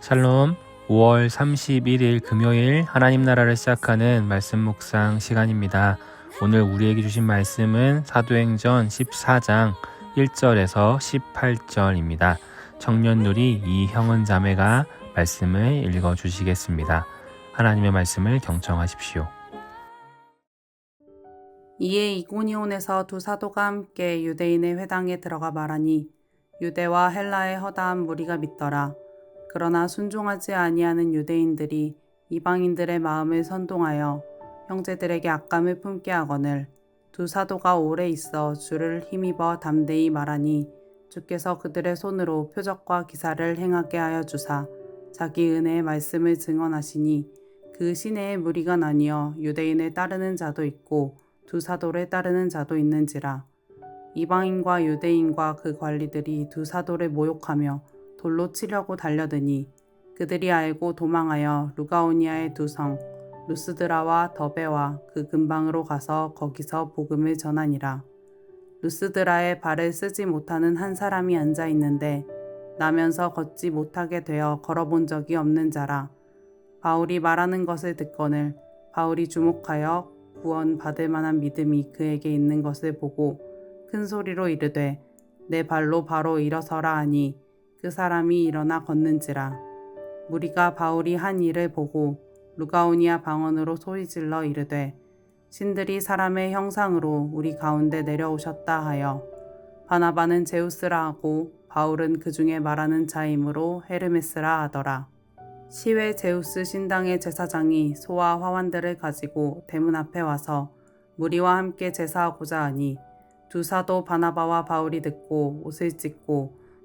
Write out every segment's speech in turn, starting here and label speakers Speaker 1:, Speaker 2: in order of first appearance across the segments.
Speaker 1: 샬롬 5월 31일 금요일 하나님 나라를 시작하는 말씀 묵상 시간입니다. 오늘 우리에게 주신 말씀은 사도행전 14장 1절에서 18절입니다. 청년 누리 이형은 자매가 말씀을 읽어 주시겠습니다. 하나님의 말씀을 경청하십시오.
Speaker 2: 이에 이고니온에서 두 사도가 함께 유대인의 회당에 들어가 말하니 유대와 헬라의 허다한 무리가 믿더라. 그러나 순종하지 아니하는 유대인들이 이방인들의 마음을 선동하여 형제들에게 악감을 품게 하거늘 두 사도가 오래 있어 주를 힘입어 담대히 말하니 주께서 그들의 손으로 표적과 기사를 행하게 하여 주사 자기 은혜의 말씀을 증언하시니 그 시내에 무리가 나뉘어 유대인을 따르는 자도 있고 두 사도를 따르는 자도 있는지라. 이방인과 유대인과 그 관리들이 두 사도를 모욕하며 돌로 치려고 달려드니 그들이 알고 도망하여 루가오니아의 두 성 루스드라와 더베와 그 근방으로 가서 거기서 복음을 전하니라. 루스드라에 발을 쓰지 못하는 한 사람이 앉아 있는데 나면서 걷지 못하게 되어 걸어본 적이 없는 자라. 바울이 말하는 것을 듣거늘 바울이 주목하여 구원 받을 만한 믿음이 그에게 있는 것을 보고 큰 소리로 이르되 내 발로 바로 일어서라 하니 그 사람이 일어나 걷는지라 무리가 바울이 한 일을 보고 루가오니아 방언으로 소리질러 이르되 신들이 사람의 형상으로 우리 가운데 내려오셨다 하여 바나바는 제우스라 하고 바울은 그 중에 말하는 자이므로 헤르메스라 하더라. 시외 제우스 신당의 제사장이 소와 화환들을 가지고 대문 앞에 와서 무리와 함께 제사하고자 하니 두 사도 바나바와 바울이 듣고 옷을 찢고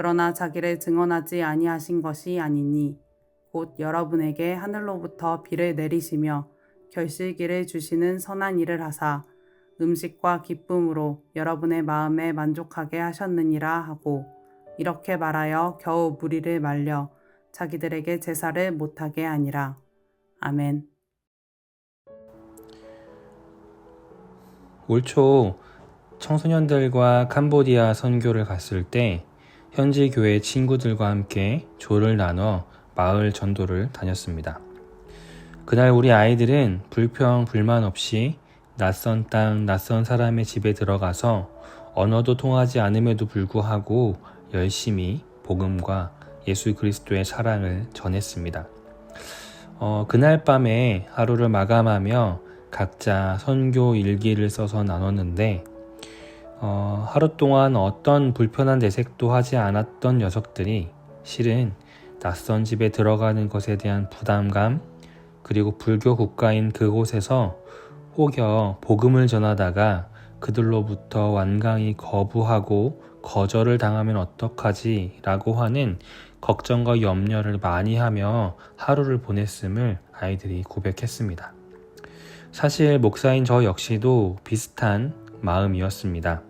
Speaker 2: 그러나 자기를 증언하지 아니하신 것이 아니니 곧 여러분에게 하늘로부터 비를 내리시며 결실기를 주시는 선한 일을 하사 음식과 기쁨으로 여러분의 마음에 만족하게 하셨느니라 하고 이렇게 말하여 겨우 무리를 말려 자기들에게 제사를 못하게 하니라. 아멘.
Speaker 1: 올 초 청소년들과 캄보디아 선교를 갔을 때 현지 교회 친구들과 함께 조를 나눠 마을 전도를 다녔습니다. 그날 우리 아이들은 불평 불만 없이 낯선 땅, 낯선 사람의 집에 들어가서 언어도 통하지 않음에도 불구하고 열심히 복음과 예수 그리스도의 사랑을 전했습니다. 어, 그날 밤에 하루를 마감하며 각자 선교 일기를 써서 나눴는데 어, 하루 동안 어떤 불편한 내색도 하지 않았던 녀석들이 실은 낯선 집에 들어가는 것에 대한 부담감 그리고 불교 국가인 그곳에서 혹여 복음을 전하다가 그들로부터 완강히 거부하고 거절을 당하면 어떡하지 라고 하는 걱정과 염려를 많이 하며 하루를 보냈음을 아이들이 고백했습니다. 사실 목사인 저 역시도 비슷한 마음이었습니다.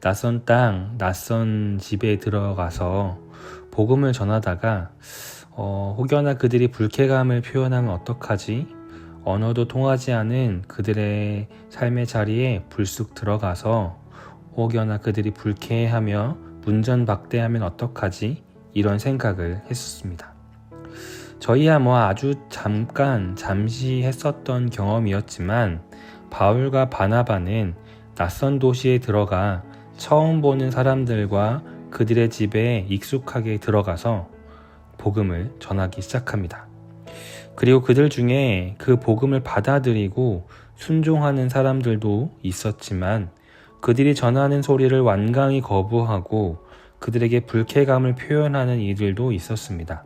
Speaker 1: 낯선 땅, 낯선 집에 들어가서 복음을 전하다가 어, 혹여나 그들이 불쾌감을 표현하면 어떡하지? 언어도 통하지 않은 그들의 삶의 자리에 불쑥 들어가서 혹여나 그들이 불쾌해하며 문전박대하면 어떡하지? 이런 생각을 했었습니다. 저희야 뭐 아주 잠깐, 잠시 했었던 경험이었지만 바울과 바나바는 낯선 도시에 들어가 처음 보는 사람들과 그들의 집에 익숙하게 들어가서 복음을 전하기 시작합니다. 그리고 그들 중에 그 복음을 받아들이고 순종하는 사람들도 있었지만 그들이 전하는 소리를 완강히 거부하고 그들에게 불쾌감을 표현하는 이들도 있었습니다.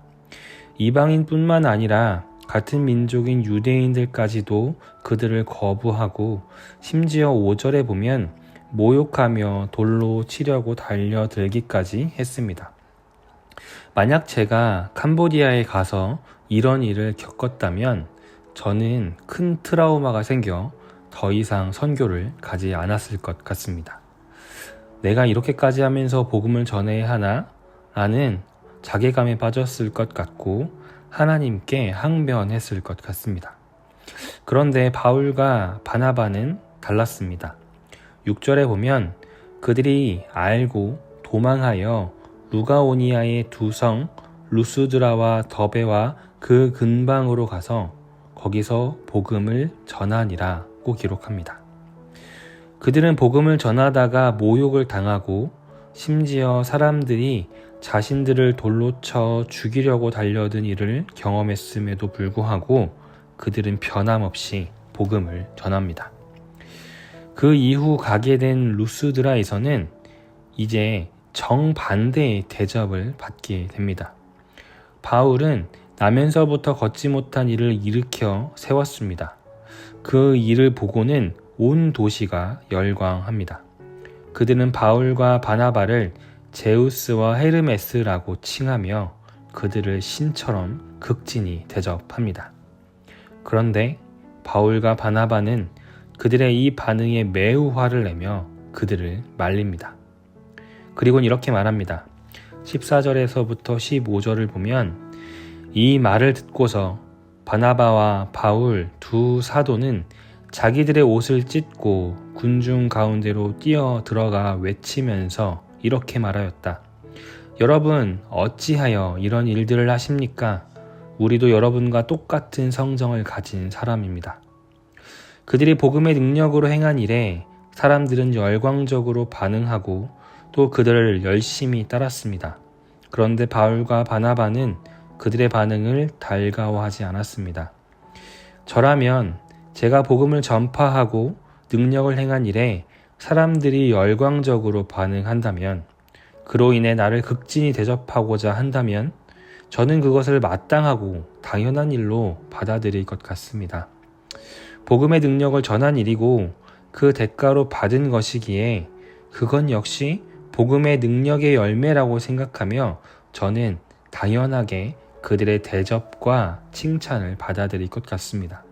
Speaker 1: 이방인뿐만 아니라 같은 민족인 유대인들까지도 그들을 거부하고 심지어 5절에 보면 모욕하며 돌로 치려고 달려들기까지 했습니다. 만약 제가 캄보디아에 가서 이런 일을 겪었다면 저는 큰 트라우마가 생겨 더 이상 선교를 가지 않았을 것 같습니다. 내가 이렇게까지 하면서 복음을 전해야 하나? 라는 자괴감에 빠졌을 것 같고 하나님께 항변했을 것 같습니다. 그런데 바울과 바나바는 달랐습니다. 6절에 보면 그들이 알고 도망하여 루가오니아의 두 성 루스드라와 더베와 그 근방으로 가서 거기서 복음을 전하니라고 기록합니다. 그들은 복음을 전하다가 모욕을 당하고 심지어 사람들이 자신들을 돌로 쳐 죽이려고 달려든 일을 경험했음에도 불구하고 그들은 변함없이 복음을 전합니다. 그 이후 가게 된 루스드라에서는 이제 정반대의 대접을 받게 됩니다. 바울은 나면서부터 걷지 못한 일을 일으켜 세웠습니다. 그 일을 보고는 온 도시가 열광합니다. 그들은 바울과 바나바를 제우스와 헤르메스라고 칭하며 그들을 신처럼 극진히 대접합니다. 그런데 바울과 바나바는 그들의 이 반응에 매우 화를 내며 그들을 말립니다. 그리고는 이렇게 말합니다. 14절에서부터 15절을 보면 이 말을 듣고서 바나바와 바울 두 사도는 자기들의 옷을 찢고 군중 가운데로 뛰어 들어가 외치면서 이렇게 말하였다. 여러분, 어찌하여 이런 일들을 하십니까? 우리도 여러분과 똑같은 성정을 가진 사람입니다. 그들이 복음의 능력으로 행한 일에 사람들은 열광적으로 반응하고 또 그들을 열심히 따랐습니다. 그런데 바울과 바나바는 그들의 반응을 달가워하지 않았습니다. 저라면 제가 복음을 전파하고 능력을 행한 일에 사람들이 열광적으로 반응한다면 그로 인해 나를 극진히 대접하고자 한다면 저는 그것을 마땅하고 당연한 일로 받아들일 것 같습니다. 복음의 능력을 전한 일이고 그 대가로 받은 것이기에 그건 역시 복음의 능력의 열매라고 생각하며 저는 당연하게 그들의 대접과 칭찬을 받아들일 것 같습니다.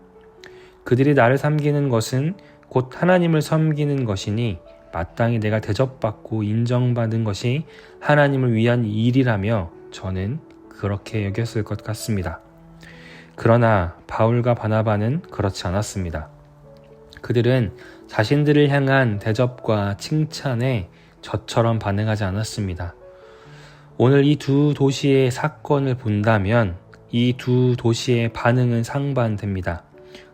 Speaker 1: 그들이 나를 섬기는 것은 곧 하나님을 섬기는 것이니 마땅히 내가 대접받고 인정받은 것이 하나님을 위한 일이라며 저는 그렇게 여겼을 것 같습니다. 그러나 바울과 바나바는 그렇지 않았습니다. 그들은 자신들을 향한 대접과 칭찬에 저처럼 반응하지 않았습니다. 오늘 이 두 도시의 사건을 본다면 이 두 도시의 반응은 상반됩니다.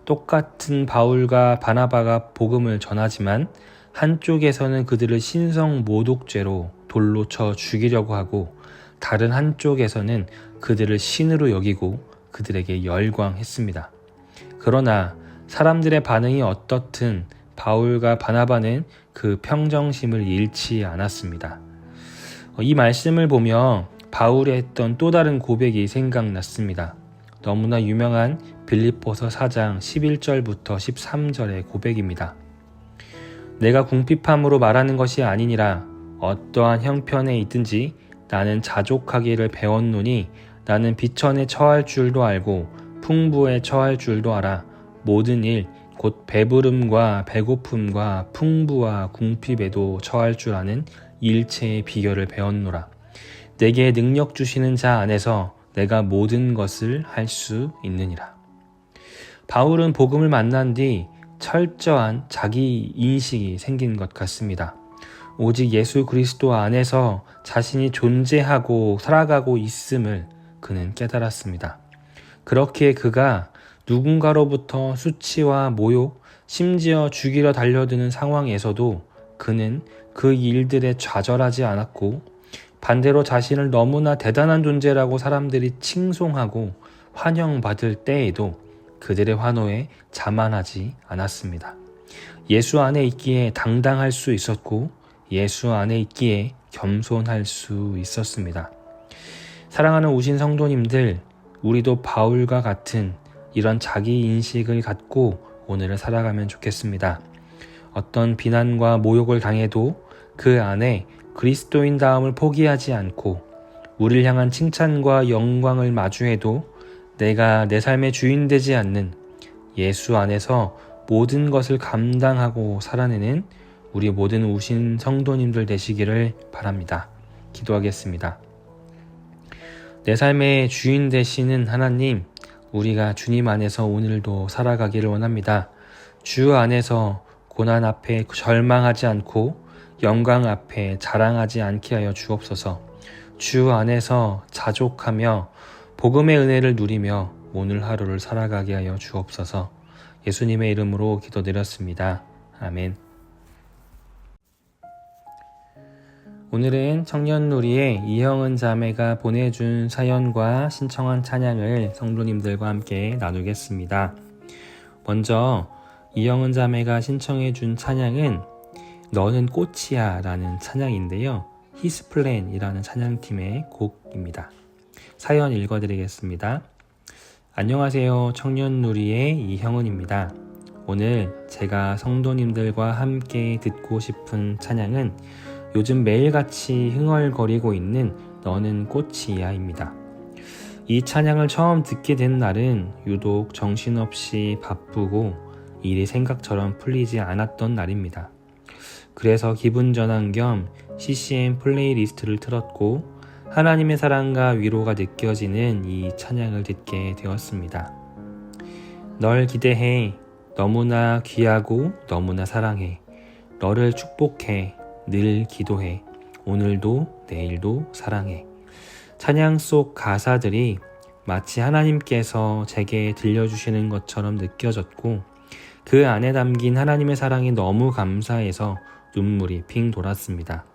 Speaker 1: 똑같은 바울과 바나바가 복음을 전하지만 한쪽에서는 그들을 신성 모독죄로 돌로 쳐 죽이려고 하고 다른 한쪽에서는 그들을 신으로 여기고 그들에게 열광했습니다. 그러나 사람들의 반응이 어떻든 바울과 바나바는 그 평정심을 잃지 않았습니다. 이 말씀을 보며 바울이 했던 또 다른 고백이 생각났습니다. 너무나 유명한 빌립보서 4장 11절부터 13절의 고백입니다. 내가 궁핍함으로 말하는 것이 아니니라 어떠한 형편에 있든지 나는 자족하기를 배웠노니 나는 비천에 처할 줄도 알고 풍부에 처할 줄도 알아. 모든 일 곧 배부름과 배고픔과 풍부와 궁핍에도 처할 줄 아는 일체의 비결을 배웠노라. 내게 능력 주시는 자 안에서 내가 모든 것을 할 수 있느니라. 바울은 복음을 만난 뒤 철저한 자기 인식이 생긴 것 같습니다. 오직 예수 그리스도 안에서 자신이 존재하고 살아가고 있음을 그는 깨달았습니다. 그렇기에 그가 누군가로부터 수치와 모욕, 심지어 죽이려 달려드는 상황에서도 그는 그 일들에 좌절하지 않았고 반대로 자신을 너무나 대단한 존재라고 사람들이 칭송하고 환영받을 때에도 그들의 환호에 자만하지 않았습니다. 예수 안에 있기에 당당할 수 있었고 예수 안에 있기에 겸손할 수 있었습니다. 사랑하는 우신 성도님들, 우리도 바울과 같은 이런 자기 인식을 갖고 오늘을 살아가면 좋겠습니다. 어떤 비난과 모욕을 당해도 그 안에 그리스도인 다음을 포기하지 않고 우리를 향한 칭찬과 영광을 마주해도 내가 내 삶의 주인 되지 않는 예수 안에서 모든 것을 감당하고 살아내는 우리 모든 우신 성도님들 되시기를 바랍니다. 기도하겠습니다. 내 삶의 주인 되시는 하나님, 우리가 주님 안에서 오늘도 살아가기를 원합니다. 주 안에서 고난 앞에 절망하지 않고 영광 앞에 자랑하지 않게 하여 주옵소서. 주 안에서 자족하며 복음의 은혜를 누리며 오늘 하루를 살아가게 하여 주옵소서. 예수님의 이름으로 기도드렸습니다. 아멘. 오늘은 청년누리의 이형은 자매가 보내준 사연과 신청한 찬양을 성도님들과 함께 나누겠습니다. 먼저 이형은 자매가 신청해준 찬양은 너는 꽃이야 라는 찬양인데요. 히스플랜이라는 찬양팀의 곡입니다. 사연 읽어드리겠습니다. 안녕하세요. 청년누리의 이형은입니다. 오늘 제가 성도님들과 함께 듣고 싶은 찬양은 요즘 매일같이 흥얼거리고 있는 너는 꽃이야입니다. 이 찬양을 처음 듣게 된 날은 유독 정신없이 바쁘고 일이 생각처럼 풀리지 않았던 날입니다. 그래서 기분 전환 겸 CCM 플레이리스트를 틀었고 하나님의 사랑과 위로가 느껴지는 이 찬양을 듣게 되었습니다. 널 기대해 너무나 귀하고 너무나 사랑해 너를 축복해 늘 기도해 오늘도 내일도 사랑해 찬양 속 가사들이 마치 하나님께서 제게 들려주시는 것처럼 느껴졌고 그 안에 담긴 하나님의 사랑이 너무 감사해서 눈물이 핑 돌았습니다.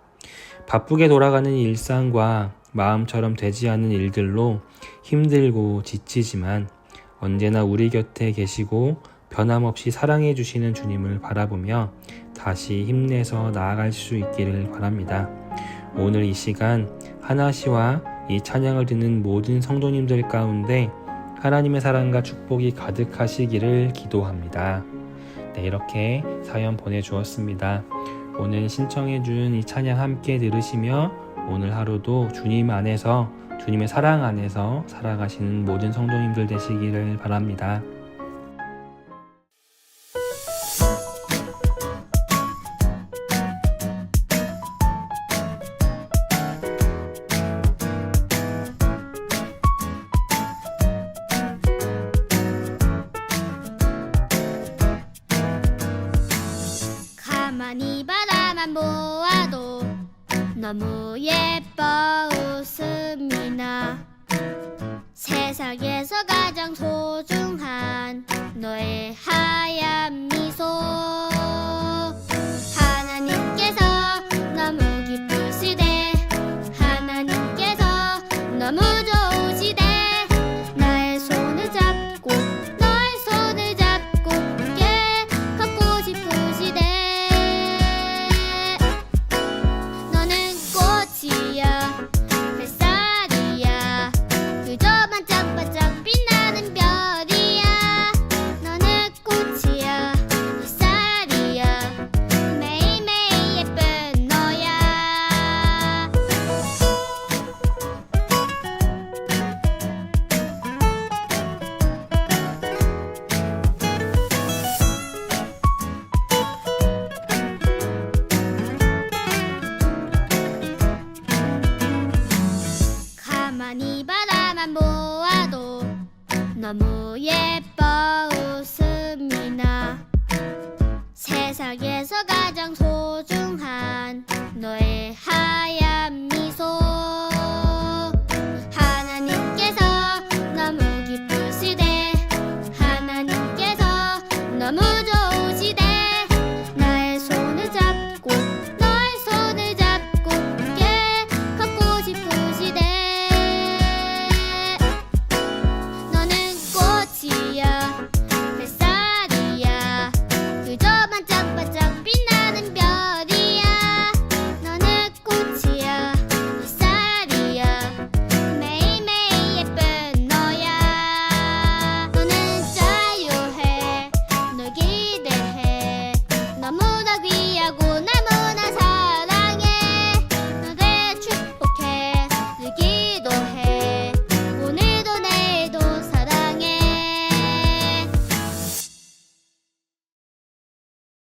Speaker 1: 바쁘게 돌아가는 일상과 마음처럼 되지 않는 일들로 힘들고 지치지만 언제나 우리 곁에 계시고 변함없이 사랑해 주시는 주님을 바라보며 다시 힘내서 나아갈 수 있기를 바랍니다. 오늘 이 시간 하나시와 이 찬양을 듣는 모든 성도님들 가운데 하나님의 사랑과 축복이 가득하시기를 기도합니다. 네, 이렇게 사연 보내주었습니다. 오늘 신청해준 이 찬양 함께 들으시며 오늘 하루도 주님 안에서 주님의 사랑 안에서 살아가시는 모든 성도님들 되시기를 바랍니다.
Speaker 3: 바라만 보아도 너무 예뻐 웃음이 나 세상에서 가장 소중한 너의 하얀 미소